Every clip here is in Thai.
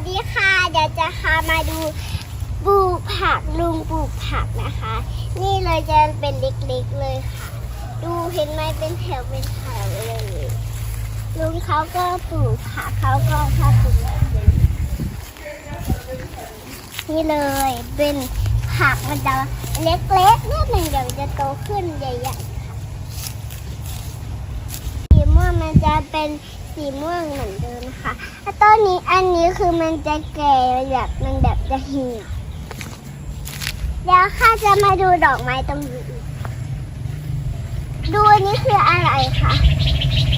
สดีค่ะ เดี๋ยวจะพามาดูปลูกผักลุงปลูกผักนะคะ นี่เลยจะเป็นเล็กๆเลยค่ะ ดูเห็นไหมเป็นแถวเป็นแถวเลยลุงเขาก็ปลูกผักเขาก็ชอบปลูกแบบนี้นี่เลยเป็นผักมันจะเล็กๆนิดหนึ่งเดี๋ยวจะโตขึ้นใหญ่ๆค่ะสีม่วงมันจะเป็น สีม่วงเหมือนเดิมนะคะแล้วต้นนี้อันนี้คือมันจะแก่แบบมันแบบจะเหี่ยวเดี๋ยวข้าจะมาดูดอกไม้ตรงนี้อีกดูอันนี้คืออะไรคะ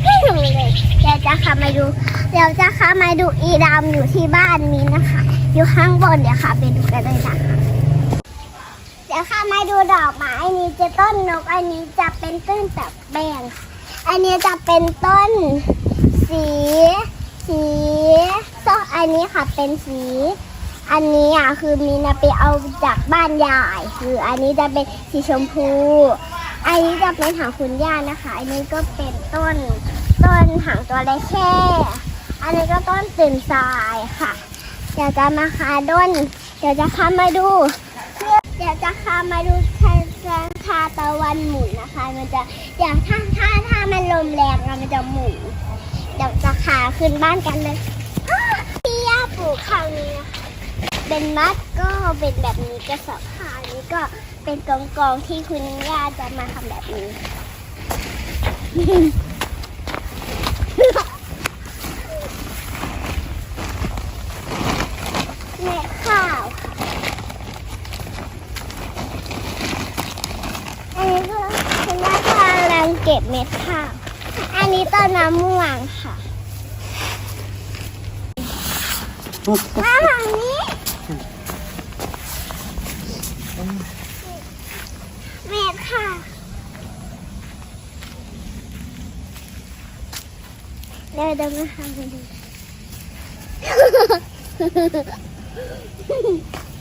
ไม่รู้เลยเดี๋ยวจะข้ามาดูเดี๋ยวจะข้ามาดูอีดำอยู่ที่บ้านนี้นะคะ อยู่ข้างบนเดี๋ยวค่ะไปดูกันเลยนะคะเดี๋ยวค่ะมาดูดอกไม้อันนี้จะต้นนกอันนี้จะเป็นต้นแบบแบงอันนี้จะเป็นต้น สี สีส้มอันนี้ค่ะเป็นสี อันนี้อะคือมีนาไปเอาจากบ้านยายคืออันนี้จะเป็นสีชมพู อันนี้จะเป็นหางคุณย่านะคะ อันนี้ก็เป็นต้นต้นหางตัวเล็กแค่อันนี้ก็ต้นตื่นทรายค่ะเดี๋ยวจะมาคาด้นเดี๋ยวจะคามาดูเดี๋ยวจะคามาดูคาคาตะวันหมุนนะคะ มันจะอย่างถ้าถ้าถ้ามันลมแรงอะมันจะหมุน จะขาขึ้นบ้านกันเลยอ้าที่ย่าปลูกคราวนี้นะคะเป็นมัดก็เป็นแบบนี้กระสอบขานี้ก็เป็นกองกองๆที่คุณย่าจะมาทำแบบนี้เม็ดข้าวอันนี้ก็คุณย่ากำลังเก็บเม็ดข้าว อันนี้ต้นมะม่วงค่ะ มาฝั่งนี้เมดค่ะ เดี๋ยวเดินมาหาดู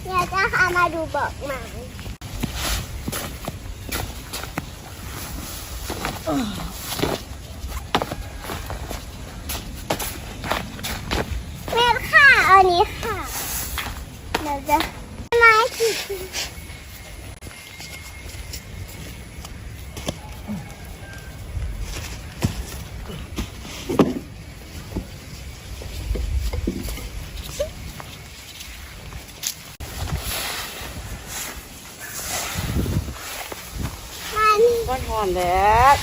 เดี๋ยวจะพามาดูบอกหมายเม็ดค่ะอั นนี้ค่ะ เดี๋ยวจะไม้ขีดมันก้อนหอนแหล้ว